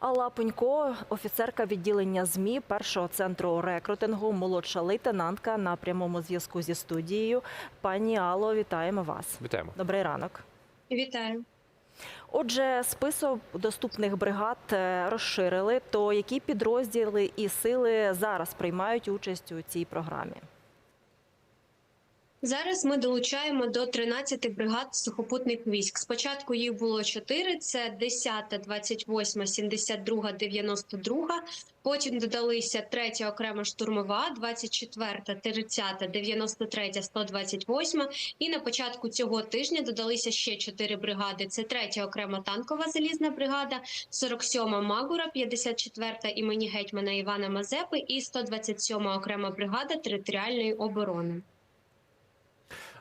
Алла Пенько, офіцерка відділення ЗМІ першого центру рекрутингу, молодша лейтенантка на прямому зв'язку зі студією. Пані Алло, вітаємо вас. Вітаємо. Добрий ранок. Вітаю. Отже, список доступних бригад е, розширили. То які підрозділи і сили зараз приймають участь у цій програмі? Зараз ми долучаємо до 13 бригад сухопутних військ. Спочатку їх було 4, це 10, 28, 72, 92. Потім додалися 3 окрема штурмова, 24, 30, 93, 128. І на початку цього тижня додалися ще 4 бригади. Це 3 окрема танкова залізна бригада, 47 Магура, 54 імені гетьмана Івана Мазепи і 127 окрема бригада територіальної оборони.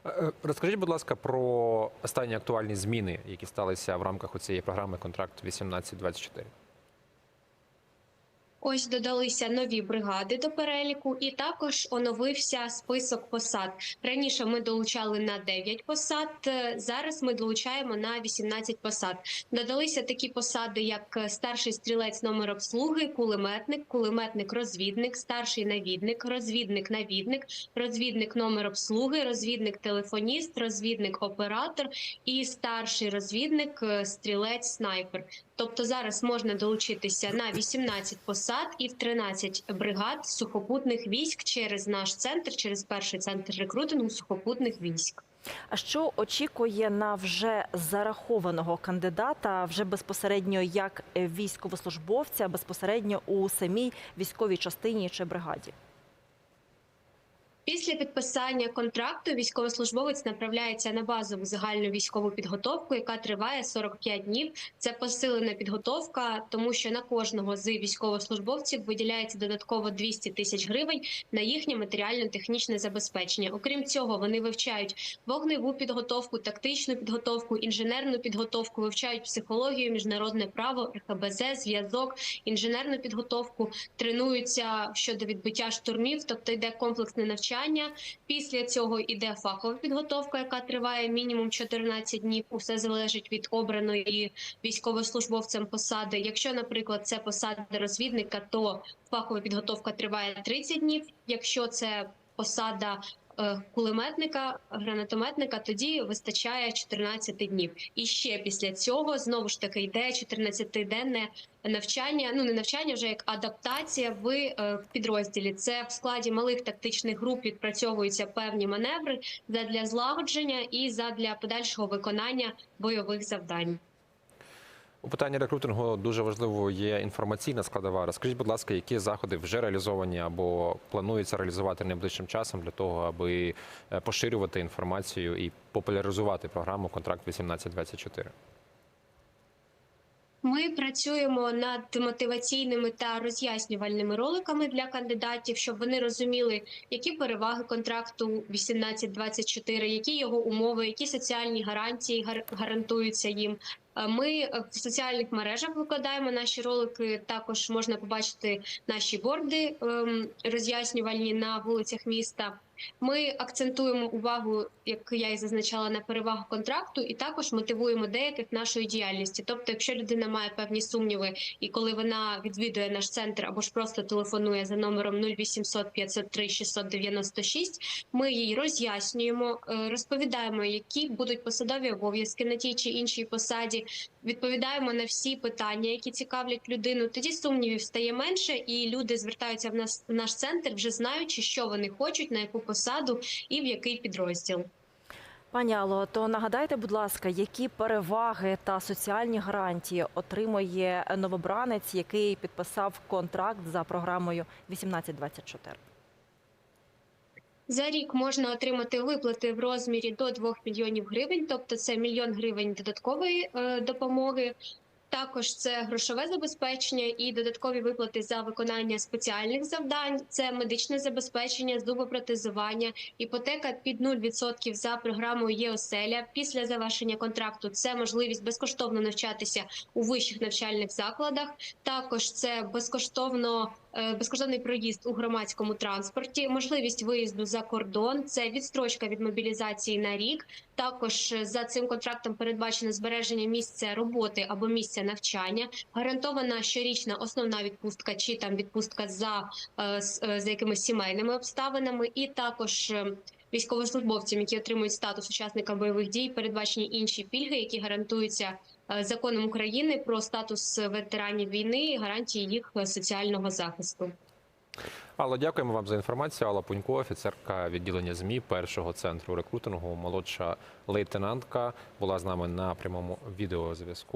Е, Розкажіть, будь ласка, про останні актуальні зміни, які сталися в рамках цієї програми контракт 1824. Ось додалися нові бригади до переліку, і також оновився список посад. Раніше ми долучали на 9 посад. е, Зараз ми долучаємо на 18 посад. Додалися такі посади, як е, старший стрілець номер обслуги, кулеметник, кулеметник-розвідник, старший навідник, розвідник-навідник, розвідник номер обслуги, розвідник-телефоніст, розвідник-оператор і старший розвідник, е, стрілець-снайпер. Тобто зараз можна долучитися на 18 посад і в 13 бригад сухопутних військ через наш центр, через перший центр рекрутингу сухопутних військ. А що очікує на вже зарахованого кандидата, вже безпосередньо як військовослужбовця, безпосередньо у самій військовій частині чи бригаді? Після підписання контракту військовослужбовець направляється на базову загальну військову підготовку, яка триває 45 днів. Це посилена підготовка, тому що на кожного з військовослужбовців виділяється додатково 200 тисяч гривень на їхнє матеріально-технічне забезпечення. Окрім цього, вони вивчають вогневу підготовку, тактичну підготовку, інженерну підготовку, вивчають психологію, міжнародне право, РХБЗ, зв'язок, інженерну підготовку, тренуються щодо відбиття штурмів, тобто йде комплексне навчання. Після цього іде фахова підготовка, яка триває мінімум 14 днів. Усе залежить від обраної військовослужбовцем посади. Якщо, наприклад, це посада розвідника, то фахова підготовка триває 30 днів. Якщо це посада кулеметника, гранатометника, тоді вистачає 14 днів. І ще після цього знову ж таки йде 14-денне навчання. Ну не навчання, вже як адаптація в е, підрозділі. Це в складі малих тактичних груп відпрацьовуються певні маневри задля злагодження і задля подальшого виконання бойових завдань. У питанні рекрутингу дуже важливо є інформаційна складова. Розкажіть, будь ласка, які заходи вже реалізовані або планується реалізувати найближчим часом для того, аби е, поширювати інформацію і популяризувати програму контракт 1824? Ми працюємо над мотиваційними та роз'яснювальними роликами для кандидатів, щоб вони розуміли, які переваги контракту 1824, які його умови, які соціальні гарантії гар- гарантуються їм. Е, Ми е, в соціальних мережах викладаємо наші ролики. Також можна побачити наші борди ем, роз'яснювальні на вулицях міста. Ми акцентуємо увагу, як я і зазначала, на перевагу контракту, і також мотивуємо деяких нашої діяльності. Тобто, якщо людина має певні сумніви, і коли вона відвідує наш центр або ж просто телефонує за номером 0800 503 696, ми їй роз'яснюємо, е, розповідаємо, які будуть посадові обов'язки на тій чи іншій посаді. Відповідаємо на всі питання, які цікавлять людину. Тоді сумнівів стає менше, і люди звертаються в нас в наш центр, вже знаючи, що вони хочуть, на яку посаду і в який підрозділ. Пані Алло, то нагадайте, будь ласка, які переваги та соціальні гарантії отримує новобранець, який підписав контракт за програмою 1824? За рік можна отримати виплати в розмірі до 2 мільйонів гривень, тобто це мільйон гривень додаткової е, допомоги. Також це грошове забезпечення і додаткові виплати за виконання спеціальних завдань. Це медичне забезпечення, зубопротезування, іпотека під 0% за програмою ЄОСЕЛЯ. Після завершення контракту це можливість безкоштовно навчатися у вищих навчальних закладах. Також це безкоштовно безкоштовний проїзд у громадському транспорті, можливість виїзду за кордон, це відстрочка від мобілізації на рік. Також е, за цим контрактом передбачено збереження місця роботи або місця навчання, гарантована щорічна основна відпустка чи там відпустка за, е, е, за якимись сімейними обставинами, і також. Військовослужбовцям, які отримують статус учасника бойових дій, передбачені інші пільги, які гарантуються е, законом України про статус ветеранів війни і гарантії їх е, соціального захисту. Алло, дякуємо вам за інформацію. Алла Пунько, офіцерка відділення ЗМІ першого центру рекрутингу, молодша лейтенантка, була з нами на прямому відеозв'язку.